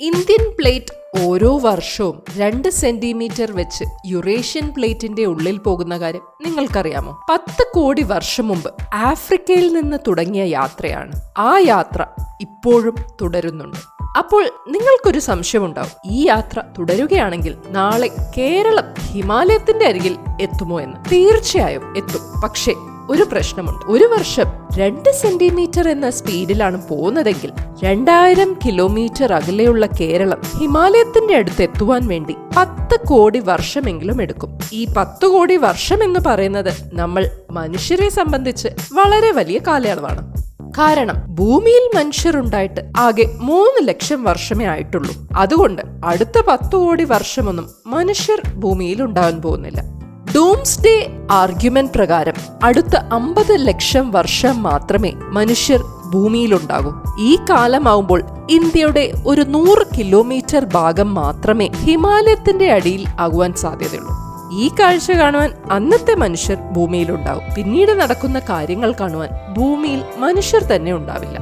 Indian plate ഓരോ വർഷവും രണ്ട് സെന്റിമീറ്റർ വെച്ച് യുറേഷ്യൻ പ്ലേറ്റിന്റെ ഉള്ളിൽ പോകുന്ന കാര്യം നിങ്ങൾക്കറിയാമോ? പത്ത് കോടി വർഷം മുമ്പ് ആഫ്രിക്കയിൽ നിന്ന് തുടങ്ങിയ യാത്രയാണ്. ആ യാത്ര ഇപ്പോഴും തുടരുന്നുണ്ട്. അപ്പോൾ നിങ്ങൾക്കൊരു സംശയമുണ്ടാവും. ഈ യാത്ര തുടരുകയാണെങ്കിൽ നാളെ കേരളം ഹിമാലയത്തിന്റെ അരികിൽ എത്തുമോ എന്ന്? തീർച്ചയായും എത്തും. പക്ഷേ ഒരു പ്രശ്നമുണ്ട്. ഒരു വർഷം രണ്ട് സെന്റിമീറ്റർ എന്ന സ്പീഡിലാണ് പോകുന്നതെങ്കിൽ രണ്ടായിരം കിലോമീറ്റർ അകലെയുള്ള കേരളം ഹിമാലയത്തിന്റെ അടുത്ത് എത്തുവാൻ വേണ്ടി പത്ത് കോടി വർഷമെങ്കിലും എടുക്കും. ഈ പത്ത് കോടി വർഷം എന്ന് പറയുന്നത് നമ്മൾ മനുഷ്യരെ സംബന്ധിച്ച് വളരെ വലിയ കാലയളവാണ്. കാരണം ഭൂമിയിൽ മനുഷ്യരുണ്ടായിട്ട് ആകെ മൂന്ന് ലക്ഷം വർഷമേ ആയിട്ടുള്ളൂ. അതുകൊണ്ട് അടുത്ത പത്ത് കോടി വർഷമൊന്നും മനുഷ്യർ ഭൂമിയിൽ ഉണ്ടാകാൻ പോകുന്നില്ല. ഡൂംസ് ഡേ ആർഗ്യുമെന്റ് പ്രകാരം അടുത്ത അമ്പത് ലക്ഷം വർഷം മാത്രമേ മനുഷ്യർ ഭൂമിയിലുണ്ടാകൂ. ഈ കാലമാവുമ്പോൾ ഇന്ത്യയുടെ ഒരു നൂറ് കിലോമീറ്റർ ഭാഗം മാത്രമേ ഹിമാലയത്തിന്റെ അടിയിൽ ആകുവാൻ സാധ്യതയുള്ളൂ. ഈ കാഴ്ച കാണുവാൻ അന്നത്തെ മനുഷ്യർ ഭൂമിയിലുണ്ടാവും. പിന്നീട് നടക്കുന്ന കാര്യങ്ങൾ കാണുവാൻ ഭൂമിയിൽ മനുഷ്യർ തന്നെ ഉണ്ടാവില്ല.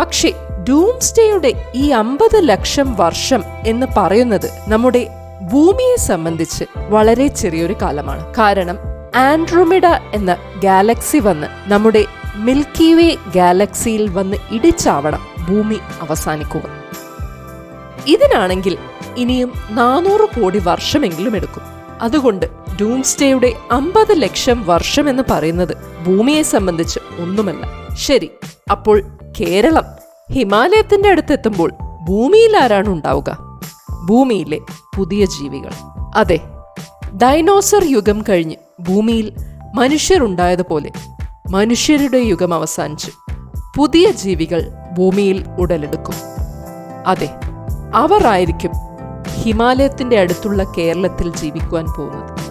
പക്ഷേ ഡൂംസ്ഡേയുടെ ഈ അമ്പത് ലക്ഷം വർഷം എന്ന് പറയുന്നത് നമ്മുടെ ഭൂമിയെ സംബന്ധിച്ച് വളരെ ചെറിയൊരു കാലമാണ്. കാരണം ആൻഡ്രോമിഡ എന്ന ഗാലക്സി വന്ന് നമ്മുടെ മിൽക്കി വേ ഗാലക്സിയിൽ വന്ന് ഇടിച്ചാവണം ഭൂമി അവസാനിക്കുക. ഇതിനാണെങ്കിൽ ഇനിയും നാനൂറ് കോടി വർഷമെങ്കിലും എടുക്കും. അതുകൊണ്ട് ഡൂംസ്ഡേയുടെ അമ്പത് ലക്ഷം വർഷം എന്ന് പറയുന്നത് ഭൂമിയെ സംബന്ധിച്ച് ഒന്നുമല്ല. ശരി അപ്പോൾ കേരളം ഹിമാലയത്തിന്റെ അടുത്തെത്തുമ്പോൾ ഭൂമിയിൽ ആരാണ് ഉണ്ടാവുക? ഭൂമിയിലെ പുതിയ ജീവികൾ. അതെ ഡൈനോസർ യുഗം കഴിഞ്ഞ് ഭൂമിയിൽ മനുഷ്യരുണ്ടായതുപോലെ മനുഷ്യരുടെ യുഗം അവസാനിച്ച് പുതിയ ജീവികൾ ഭൂമിയിൽ ഉടലെടുക്കും. അതെ അവർ ആയിരിക്കും ഹിമാലയത്തിന്റെ അടുത്തുള്ള കേരളത്തിൽ ജീവിക്കുവാൻ പോകുന്നത്.